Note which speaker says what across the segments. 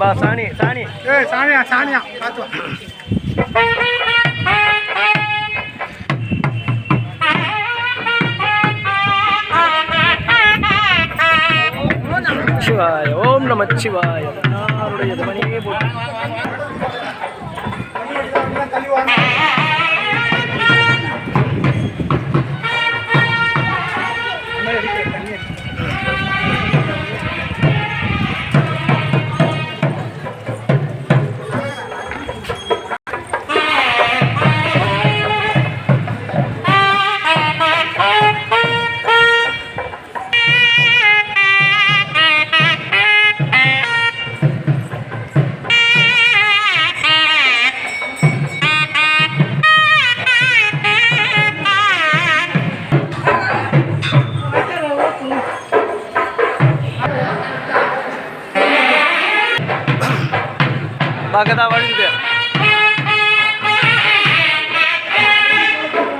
Speaker 1: பா சாணி சாணி
Speaker 2: ஏய் சாணியா சாணியா பார்த்து.
Speaker 1: சிவாய ஓம் நம சிவாய எல்லாருடைய மணியே போட்டு வழுகுது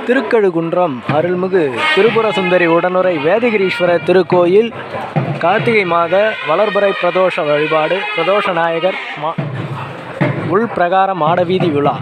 Speaker 1: திருக்கழுகுன்றம் அருள்மிகு திருப்புர சுந்தரி உடனுரை வேதகிரீஸ்வரர் திருக்கோயில் கார்த்திகை மாத வளர்பறை பிரதோஷ வழிபாடு பிரதோஷ நாயகர் மா உள் பிரகார மாடவீதி விழா.